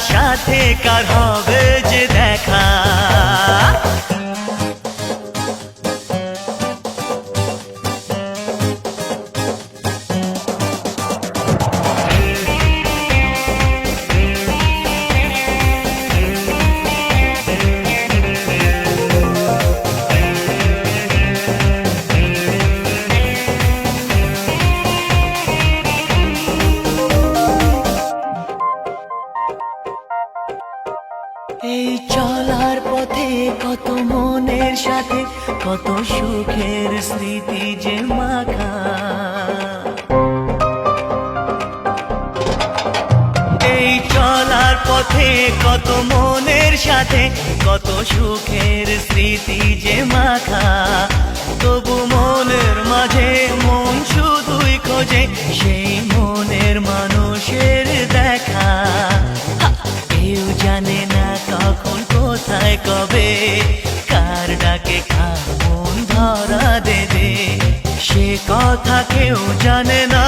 সাথে কার হবে যে দেখা? এই চলার পথে কত মনের সাথে, কত সুখের স্মৃতি যে মাখা। এই চলার পথে কত মনের সাথে, কত সুখের স্মৃতি যে মাখা। সে কথা কেউ জানে না।